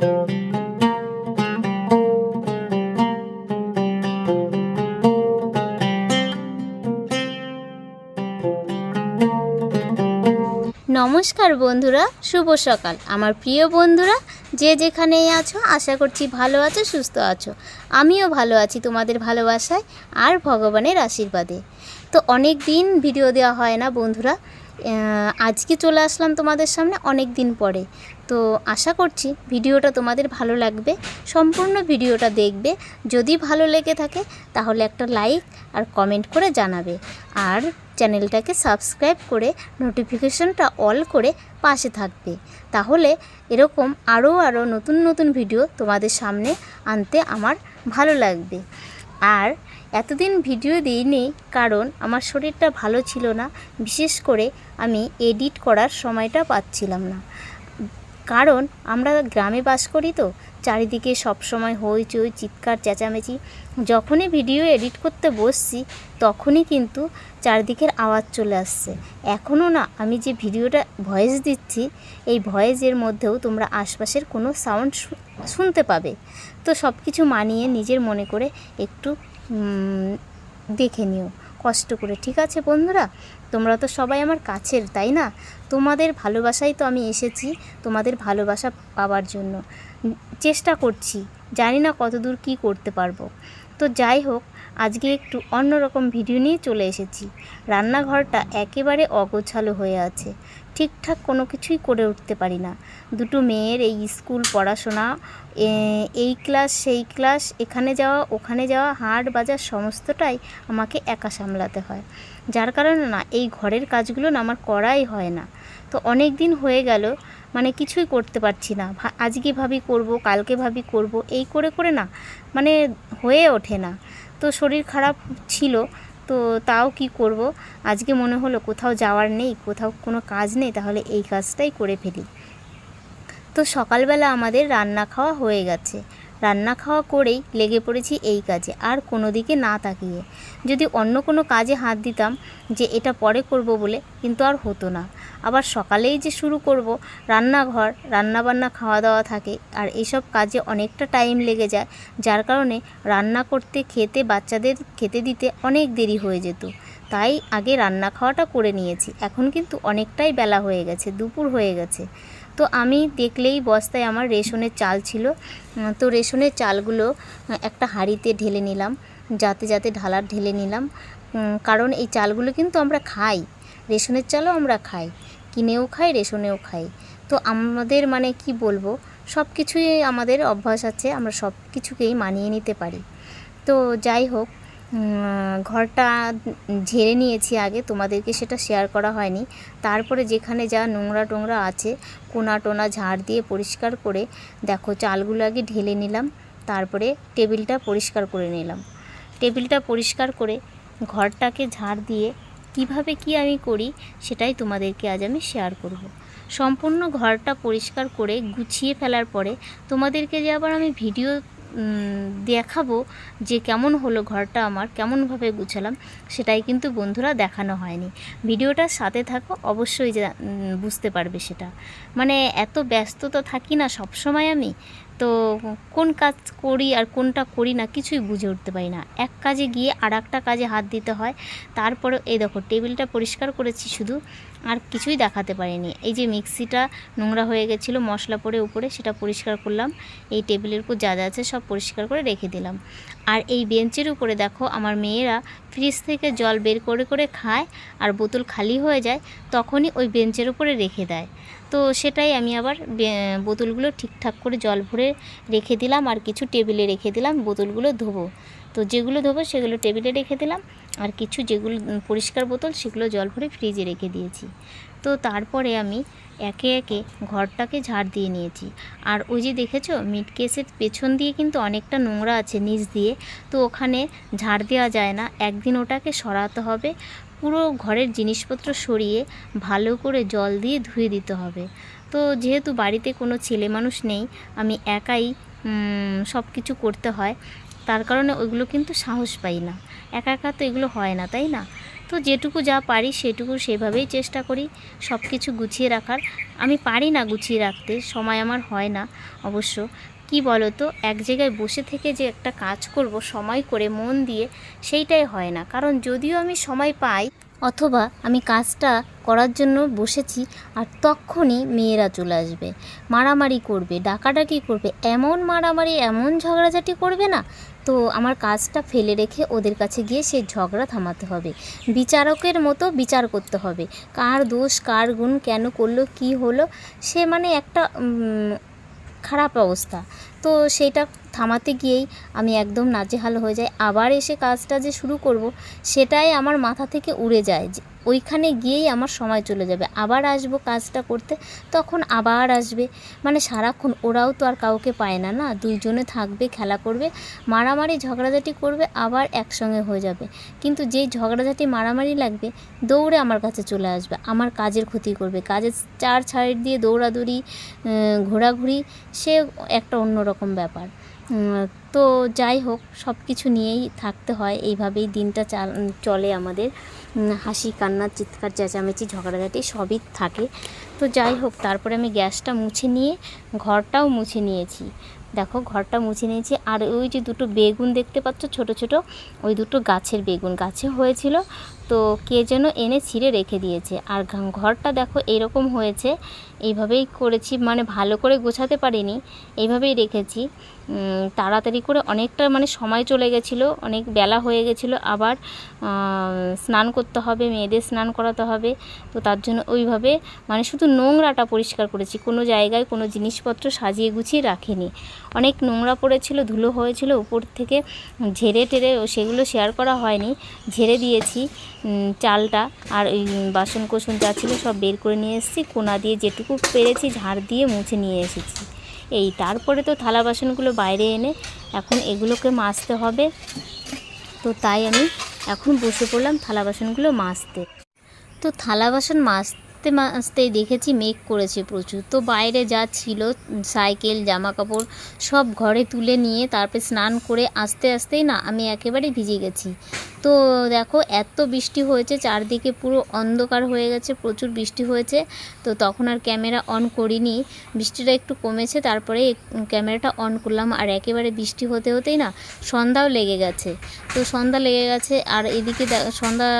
নমস্কার বন্ধুরা, শুভ সকাল। আমার প্রিয় বন্ধুরা, যে যেখানেই আছো, আশা করছি ভালো আছো, সুস্থ আছো। আমিও ভালো আছি তোমাদের ভালোবাসায় আর ভগবানের আশীর্বাদে। তো অনেক দিন ভিডিও দেওয়া হয় না বন্ধুরা আজকে চলে আসলাম তোমাদের সামনে অনেক দিন পরে। তো আশা করছি ভিডিওটা তোমাদের ভালো লাগবে। সম্পূর্ণ ভিডিওটা দেখবে। যদি ভালো লেগে থাকে, তাহলে একটা লাইক আর কমেন্ট করে জানাবে। আর চ্যানেলটাকে সাবস্ক্রাইব করে নোটিফিকেশনটা অল করে পাশে থাকবে। তাহলে এরকম আরও আরও নতুন নতুন ভিডিও তোমাদের সামনে আনতে আমার ভালো লাগবে। আর এতদিন ভিডিও দিইনি, কারণ আমার শরীরটা ভালো ছিল না। বিশেষ করে আমি এডিট করার সময়টা পাচ্ছিলাম না। কারণ আমরা গ্রামে বাস করি তো, চারিদিকে সবসময় হইচই চিৎকার, চেঁচামেচি। যখনই ভিডিও এডিট করতে বসছি, তখনই কিন্তু চারিদিকের আওয়াজ চলে আসছে। এখনও না, আমি যে ভিডিওটা ভয়েস দিচ্ছি, এই ভয়েসের মধ্যেও তোমরা আশপাশের কোনো সাউন্ড শুনতে পাবে। তো সব কিছু মানিয়ে নিজের মনে করে একটু দেখে নিও। কষ্ট করে, ঠিক আছে বন্ধুরা? তোমরা তো সবাই আমার কাছের, তাই না? তোমাদের ভালোবাসাই তো আমি এসেছি তোমাদের ভালোবাসা পাওয়ার জন্য। চেষ্টা করছি, জানি না কতদূর কী করতে পারব। তো যাই হোক, আজকে একটু অন্যরকম ভিডিও নিয়ে চলে এসেছি। রান্নাঘরটা একেবারে অগোছালো হয়ে আছে। ঠিকঠাক কোনো কিছুই করে উঠতে পারি না। দুটো মেয়ের এই স্কুল পড়াশোনা এই ক্লাস, সেই ক্লাস, এখানে যাওয়া, ওখানে যাওয়া, হাট বাজার সমস্তটাই আমাকে একা সামলাতে হয়। যার কারণে না, এই ঘরের কাজগুলো না আমার করাই হয় না। তো অনেক দিন হয়ে গেল মানে কিছুই করতে পারছি না। আজকে ভাবি করব, কালকে ভাবি করব, এই করে করে না মানে হয়ে ওঠে না। তো শরীর খারাপ ছিল, তো তাও কি করব? আজকে মনে হলো কোথাও যাওয়ার নেই, কোথাও কোনো কাজ নেই, তাহলে এই কাজটাই করে ফেলি। তো সকালবেলা আমাদের রান্না খাওয়া হয়ে গেছে। রান্না খাওয়া করেই লেগে পড়েছি এই কাজে, আর কোনো দিকে না তাকিয়ে। যদি অন্য কোনো কাজে হাত দিতাম যে এটা পরে করব বলে, কিন্তু আর হতো না। আবার সকালেই যে শুরু করব, রান্নাঘর, রান্নাবান্না খাওয়া দাওয়া থাকে, আর এইসব কাজে অনেকটা টাইম লেগে যায়, যার কারণে রান্না করতে, খেতে, বাচ্চাদের খেতে দিতে অনেক দেরি হয়ে যেত। তাই আগে রান্না খাওয়াটা করে নিয়েছি, এখন কিন্তু অনেকটাই বেলা হয়ে গেছে, দুপুর হয়ে গেছে। তো আমি দেখলেই বস্তায় আমার রেশনের চাল ছিল। তো রেশনের চালগুলো একটা হাঁড়িতে ঢেলে নিলাম, যাতে যাতে ঢালার ঢেলে নিলাম। কারণ এই চালগুলো কিন্তু আমরা খাই, রেশনের চালও আমরা খাই, কিনেও খাই, রেশনেও খাই। তো আমাদের মানে কি বলব, সব কিছুই আমাদের অভ্যাস আছে, আমরা সব কিছুকেই মানিয়ে নিতে পারি। তো যাই হোক ঘরটা ঝেড়ে নিয়েছি আগে, তোমাদেরকে সেটা শেয়ার করা হয়নি তারপরে যেখানে যা নোংরা টোংরা আছে, কোনা টোনা ঝাড় দিয়ে পরিষ্কার করে, দেখো চালগুলো আগে ঢেলে নিলাম, তারপরে টেবিলটা পরিষ্কার করে নিলাম টেবিলটা পরিষ্কার করে ঘরটাকে ঝাড় দিয়ে কীভাবে কি আমি করি, সেটাই তোমাদেরকে আজ আমি শেয়ার করব। সম্পূর্ণ ঘরটা পরিষ্কার করে গুছিয়ে ফেলার পরে তোমাদেরকে যে আবার আমি ভিডিও দেখাবো যে কেমন হলো ঘরটা আমার, কেমনভাবে গুছালাম, সেটাই কিন্তু বন্ধুরা দেখানো হয়নি। ভিডিওটার সাথে থাকো, অবশ্যই যা- বুঝতে পারবে সেটা। মানে এত ব্যস্ততা থাকি না সব সময় আমি, তো কোন কাজ করি আর কোনটা করি না কিছুই বুঝে উঠতে পারি না। এক কাজে গিয়ে আর কাজে হাত দিতে হয় তারপরে এই দেখো, টেবিলটা পরিষ্কার করেছি শুধু আর কিছুই দেখাতে পারিনি। এই যে মিক্সিটা নোংরা হয়ে গেছিল, মশলা পড়ে উপরে, সেটা পরিষ্কার করলাম। এই টেবিলের উপর যা যা আছে সব পরিষ্কার করে রেখে দিলাম। আর এই বেঞ্চের উপরে দেখো, আমার মেয়েরা ফ্রিজ থেকে জল বের করে করে খায় আর বোতল খালি হয়ে যায়, তখনই ওই বেঞ্চের উপরে রেখে দেয়। তো সেটাই আমি আবার বোতলগুলো ঠিকঠাক করে জল ভরে রেখে দিলাম আর কিছু টেবিলে রেখে দিলাম, বোতলগুলো ধোবো। তো যেগুলো ধোবো সেগুলো টেবিলে রেখে দিলাম। আর কিছু যেগুলো পরিষ্কার বোতল সেগুলো জল ভরে ফ্রিজে রেখে দিয়েছি। তো তারপরে আমি একে একে ঘরটাকে ঝাড় দিয়ে নিয়েছি। আর ওই যে দেখেছ, মিট কেসের পেছন দিয়ে কিন্তু অনেকটা নোংরা আছে নিচ দিয়ে। তো ওখানে ঝাড় দেওয়া যায় না, একদিন ওটাকে সরাতে হবে। পুরো ঘরের জিনিসপত্র সরিয়ে ভালো করে জল দিয়ে ধুয়ে দিতে হবে। তো যেহেতু বাড়িতে কোনো ছেলে মানুষ নেই, আমি একাই সব কিছু করতে হয়। তার কারণে ওইগুলো কিন্তু সাহস পাই না। একা একা তো এগুলো হয় না, তাই না? তো যেটুকু যা পারি সেটুকু সেভাবেই চেষ্টা করি সব কিছু গুছিয়ে রাখার। আমি পারি না গুছিয়ে রাখতে, সময় আমার হয় না অবশ্য। কি বলো তো এক জায়গায় বসে থেকে যে একটা কাজ করব, সময় করে, মন দিয়ে, সেইটাই হয় না। কারণ যদিও আমি সময় পাই, অথবা আমি কাজটা করার জন্য বসেছি, আর তখনই মেয়েরা চলে আসবে। মারামারি করবে, ডাকাডাকি করবে, এমন মারামারি, এমন ঝগড়াঝাটি করবে না তো আমার কাজটা ফেলে রেখে ওদের কাছে গিয়ে সেই ঝগড়া থামাতে হবে। বিচারকের মতো বিচার করতে হবে। কার দোষ, কার গুণ, কেন করল, কি হলো, সে মানে একটা খারাপ অবস্থা। তো সেইটা থামাতে গিয়েই আমি একদম নাজেহাল হয়ে যাই। আবার এসে কাজটা যে শুরু করব, সেটাই আমার মাথা থেকে উড়ে যায় যে ওইখানে গিয়েই আমার সময় চলে যাবে। আবার আসব কাজটা করতে, তখন আবার আসবে। মানে সারাক্ষণ ওরাও তো আর কাউকে পায় না না? দুইজনে থাকবে, খেলা করবে, মারামারি, ঝগড়াঝাটি করবে, আবার একসঙ্গে হয়ে যাবে। কিন্তু যেই ঝগড়াঝাটি, মারামারি লাগবে, দৌড়ে আমার কাছে চলে আসবে। আমার কাজের ক্ষতি করবে। কাজের চার ছাড় দিয়ে দৌড়াদৌড়ি ঘোরাঘুরি, সে একটা অন্যরকম ব্যাপার। তো যাই হোক সব কিছু নিয়েই থাকতে হয়। এইভাবেই দিনটা চাল আমাদের। হাসি, কান্না, চিৎকার, চেঁচামেচি, ঝগড়াঝাটি সবই থাকে। তো যাই হোক, তারপরে আমি গ্যাসটা মুছে নিয়ে ঘরটাও মুছে নিয়েছি। দেখো, ঘরটা মুছে নিয়েছি। আর ওই যে দুটো বেগুন দেখতে পাচ্ছ, ছোট ছোট, ওই দুটো গাছের বেগুন। গাছে হয়েছিল তো কে যেন এনে ছিঁড়ে রেখে দিয়েছে। আর ঘরটা দেখো এরকম হয়েছে। এইভাবেই করেছি মানে ভালো করে গোছাতে পারিনি। এইভাবেই রেখেছি। তাড়াতাড়ি করে অনেকটা মানে সময় চলে গেছিল, অনেক বেলা হয়ে গেছিল। আবার স্নান করতে হবে, মেয়েদের স্নান করাতে হবে। তো তার জন্য ওইভাবে মানে শুধু নোংরাটা পরিষ্কার করেছি। কোনো জায়গায় কোনো জিনিসপত্র সাজিয়ে গুছিয়ে রাখিনি। অনেক নোংরা পড়েছিল, ধুলো হয়েছিল, উপর থেকে ঝেড়ে টেরে সেগুলো শেয়ার করা হয়নি। ঝেড়ে দিয়েছি। চালটা আর ওই বাসন কোসন যা ছিল সব বের করে নিয়ে এসেছি। কোনা দিয়ে যেটুকু পেরেছি ঝাড় দিয়ে মুছে নিয়ে এসেছি। এই তারপরে তো থালা বাসনগুলো বাইরে এনে এখন এগুলোকে মাজতে হবে। তো তাই আমি এখন বসে পড়লাম থালা বাসনগুলো মাজতে। তো থালা বাসন মাজতে মাজতেই দেখেছি মেঘ করেছে প্রচুর। তো বাইরে যা ছিল, সাইকেল জামা কাপড় সব ঘরে তুলে নিয়ে তারপরে স্নান করে আস্তে আস্তেই না আমি একেবারে ভিজে গেছি। তো দেখো, এত বৃষ্টি হয়েছে, চারদিকে পুরো অন্ধকার হয়ে গেছে, প্রচুর বৃষ্টি হয়েছে। তো তখন আর ক্যামেরা অন করিনি। বৃষ্টিটা একটু কমেছে, তারপরে ক্যামেরাটা অন করলাম। আর একেবারে বৃষ্টি হতে হতেই না, সন্ধ্যাও লেগে গেছে। তো সন্ধ্যা লেগে গেছে, আর এদিকে সন্ধ্যা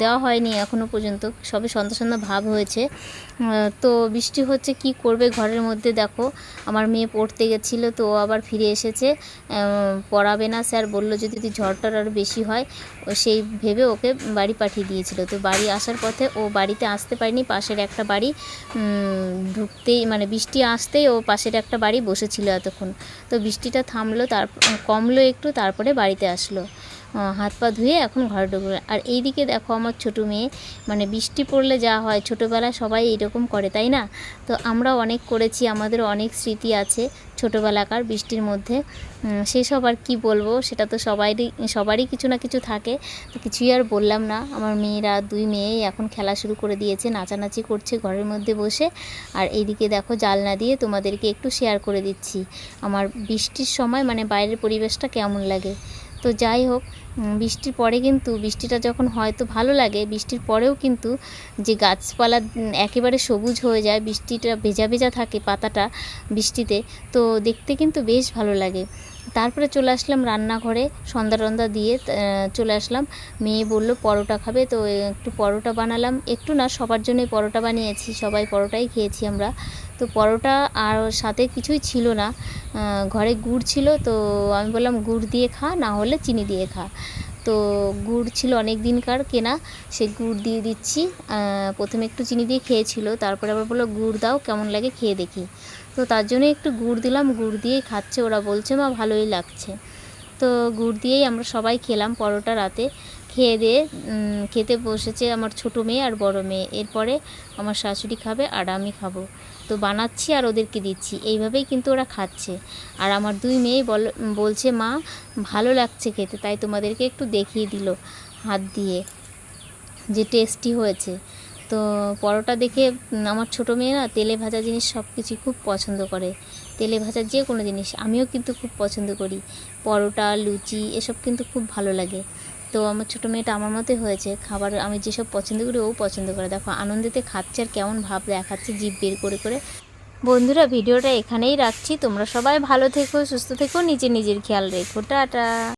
দেওয়া হয়নি এখনও পর্যন্ত। সবে সন্ধ্যা সন্ধ্যা ভাব হয়েছে। তো বৃষ্টি হচ্ছে, কি করবে ঘরের মধ্যে? দেখো, আমার মেয়ে পড়তে গেছিল, তো আবার ফিরে এসেছে। পড়াবে না স্যার, বলল যদি যদি ঝড়টার আরও বেশি হয়। ও সেই ভেবে ওকে বাড়ি পাঠিয়ে দিয়েছিল। তো বাড়ি আসার পথে ও বাড়িতে আসতে পারেনি, পাশের একটা বাড়ি ঢুকতেই মানে বৃষ্টি আসতেই ও পাশের একটা বাড়ি বসেছিল এতক্ষণ। তো বৃষ্টিটা থামলো, তার, কমলো একটু, তারপরে বাড়িতে আসলো। হাত পা ধুয়ে এখন ঘরে ঢুকবে। আর এইদিকে দেখো আমার ছোটো মেয়ে মানে বৃষ্টি পড়লে যা হয়, ছোটোবেলায় সবাই এরকম করে, তাই না? তো আমরা অনেক করেছি আমাদের অনেক স্মৃতি আছে ছোটোবেলাকার বৃষ্টির মধ্যে। সেসব আর কি বলব, সেটা তো সবারই সবারই কিছু না কিছু থাকে। তো কিছুই আর বললাম না, আমার মেয়েরা দুই মেয়েই এখন খেলা শুরু করে দিয়েছে, নাচানাচি করছে ঘরের মধ্যে বসে। আর এইদিকে দেখো জালনা দিয়ে তোমাদেরকে একটু শেয়ার করে দিচ্ছি। আমার বৃষ্টির সময় মানে বাইরের পরিবেশটা কেমন লাগে? তো যাই হোক বৃষ্টির পরে কিন্তু বৃষ্টিটা যখন হয় তো ভালো লাগে। বৃষ্টির পরেও কিন্তু যে গাছপালা একেবারে সবুজ হয়ে যায়, বৃষ্টিটা ভেজা ভেজা থাকে পাতাটা বৃষ্টিতে, তো দেখতে কিন্তু বেশ ভালো লাগে। তারপরে চলে আসলাম রান্নাঘরে, সন্ধ্যা টন্ধা দিয়ে চলে আসলাম। মেয়ে বলল, পরোটা খাবে? তো একটু পরোটা বানালাম। একটু না, সবার জন্যই পরোটা বানিয়েছি, সবাই পরোটাই খেয়েছি আমরা। তো পরোটা আর সাথে কিছুই ছিল না। ঘরে গুড় ছিল, তো আমি বললাম, গুড় দিয়ে খা, না হলে চিনি দিয়ে খা। তো গুড় ছিল অনেক দিনকার কেনা সে গুড় দিয়ে দিচ্ছি। প্রথমে একটু চিনি দিয়ে খেয়েছিল, তারপরে আবার বলল, গুড় দাও, কেমন লাগে খেয়ে দেখি। তো তার জন্য একটু গুড় দিলাম, গুড় দিয়েই খাচ্ছে, ওরা বলছে, মা, ভালোই লাগছে। তো গুড় দিয়েই আমরা সবাই খেলাম পরোটা রাতে। খেয়ে দিয়ে খেতে বসেছে আমার ছোটো মেয়ে আর বড় মেয়ে। এরপরে আমার শাশুড়ি খাবে আর আমি খাব। তো বানাচ্ছি আর ওদেরকে দিচ্ছি। এইভাবেই কিন্তু ওরা খাচ্ছে। আর আমার দুই মেয়ে বল, বলছে, মা, ভালো লাগছে খেতে। তাই তোমাদেরকে একটু দেখিয়ে দিল হাত দিয়ে যে টেস্টি হয়েছে। তো পরোটা দেখে আমার ছোটো মেয়ে না তেলে ভাজা জিনিস সব কিছুই খুব পছন্দ করে। তেলে ভাজা যে কোনো জিনিস, আমিও কিন্তু খুব পছন্দ করি। পরোটা, লুচি, এসব কিন্তু খুব ভালো লাগে। তো আমার ছোটো মেয়েটা আমার মতোই হয়েছে। খাবার আমি যেসব পছন্দ করি, ও পছন্দ করে। দেখো, আনন্দেতে খাচ্ছে আর কেমন ভাব দেখাচ্ছে, জিভ বের করে করে। বন্ধুরা, ভিডিওটা এখানেই রাখছি। তোমরা সবাই ভালো থেকো, সুস্থ থেকো নিজে নিজের খেয়াল রেখো। টাটা!